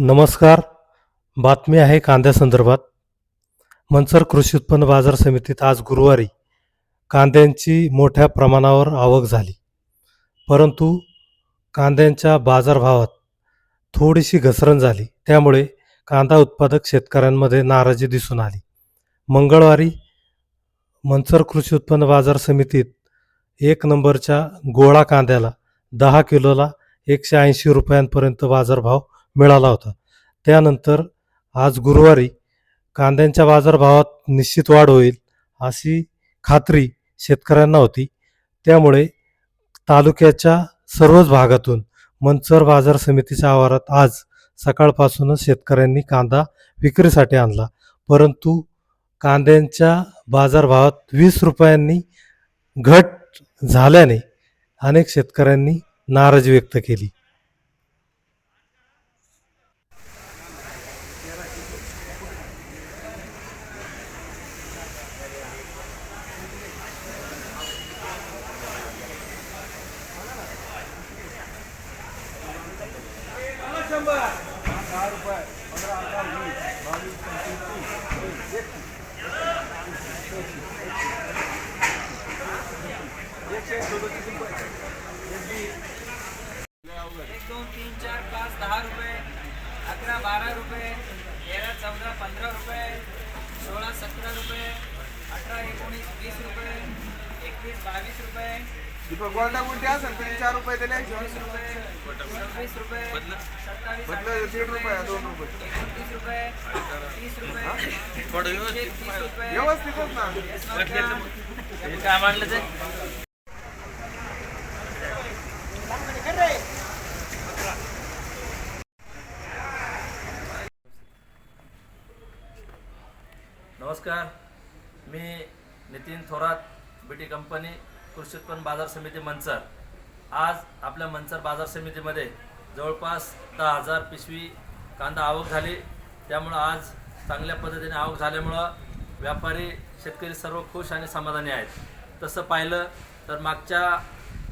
नमस्कार. बातमी आहे कांद्यासंदर्भात मंचर कृषी उत्पन्न बाजार समितीत आज गुरुवारी कांद्यांची मोठ्या प्रमाणावर आवक झाली. परंतु कांद्यांच्या बाजारभावात थोडीशी घसरण झाली. त्यामुळे कांदा उत्पादक शेतकऱ्यांमध्ये नाराजी दिसून आली. मंगळवारी मंचर कृषी उत्पन्न बाजार समितीत एक नंबरच्या गोळा कांद्याला दहा किलोला एकशे ऐंशी रुपयांपर्यंत बाजारभाव मिळाला होता. त्यानंतर आज गुरुवारी कांद्यांच्या बाजारभावात निश्चित वाढ होईल अशी खात्री शेतकऱ्यांना होती. त्यामुळे तालुक्याच्या सर्वच भागातून मंचर बाजार समितीच्या आवारात आज सकाळपासूनच शेतकऱ्यांनी कांदा विक्रीसाठी आणला. परंतु कांद्यांच्या बाजारभावात वीस रुपयांनी घट झाल्याने अनेक शेतकऱ्यांनी नाराजी व्यक्त केली. एक दोन तीन चार पाच दहा रुपये अकरा बारा रुपये तेरा चौदा पंधरा रुपये सोळा सतरा रुपये अठरा एकोणीस वीस रुपये एकवीस बावीस रुपये गोल्डा गुंटी असेल तीन चार रुपये दिले चोवीस रुपये. सव्वीस रुपये. बदलं. दीड रुपये दोन रुपये. एकोणतीस रुपये. तीस रुपये. एकशे तीस रुपये. व्यवस्थितच ना. नमस्कार. मी नितीन थोरात बीटी कंपनी कृषी उत्पन्न बाजार समिती मंचर. आज आपल्या मंचर बाजार समितीमध्ये जवळपास दहा हजार पिशवी कांदा आवक झाली. त्यामुळं आज चांगल्या पद्धतीने आवक झाल्यामुळं व्यापारी शेतकरी सर्व खुश आणि समाधानी आहेत. तसं पाहिलं तर मागच्या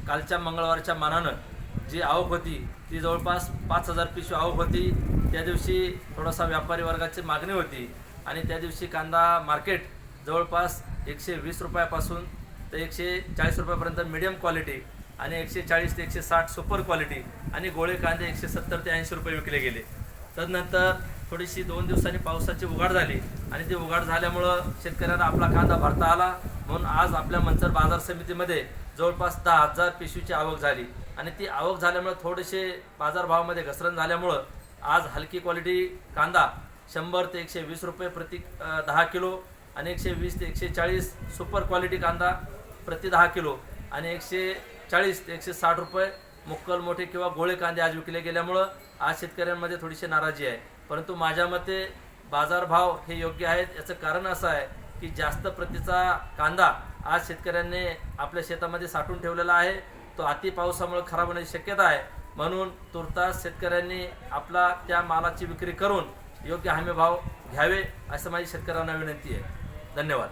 कालच्या मंगळवारच्या मानानं जी आवक होती ती जवळपास पाच हजार पिशवी आवक होती. त्या दिवशी थोडासा व्यापारी वर्गाची मागणी होती आणि त्या दिवशी कांदा मार्केट जवळपास एकशे वीस रुपयापासून तर एकशे चाळीस रुपयापर्यंत मिडियम क्वालिटी आणि एकशे चाळीस ते एकशे साठ सुपर क्वालिटी आणि गोळे कांदे एकशे सत्तर ते ऐंशी रुपये विकले गेले. तदनंतर थोडीशी दोन दिवसांनी पावसाची उघाड झाली आणि ती उघाड झाल्यामुळं शेतकऱ्यांना आपला कांदा भरता आला. म्हणून आज आपल्या मंचर बाजार समितीमध्ये जवळपास दहा हजार पिशवीची आवक झाली आणि ती आवक झाल्यामुळं थोडेसे बाजारभावामध्ये घसरण झाल्यामुळं आज हलकी क्वालिटी कांदा शंभर ते एकशे वीस रुपये प्रति दहा किलो आणि एकशे वीस ते एकशे चाळीस सुपर क्वालिटी कांदा प्रति दहा किलो आणि एकशे चाळीस ते एकशे साठ रुपये मुक्कल मोठे किंवा गोळे कांदे आज विकले गेल्यामुळं आज शेतकऱ्यांमध्ये थोडीशी नाराजी आहे. परंतु माझ्या मते बाजारभाव हे योग्य आहेत. याचं कारण असं आहे की जास्त प्रतीचा कांदा आज शेतकऱ्यांनी आपल्या शेतामध्ये साठवून ठेवलेला आहे. तो अति पावसामुळे खराब होण्याची शक्यता आहे. म्हणून तुर्तास शेतकऱ्यांनी आपला त्या मालाची विक्री करून योग्य हमीभाव घ्यावे असं माझी शेतकऱ्यांना विनंती आहे. धन्यवाद.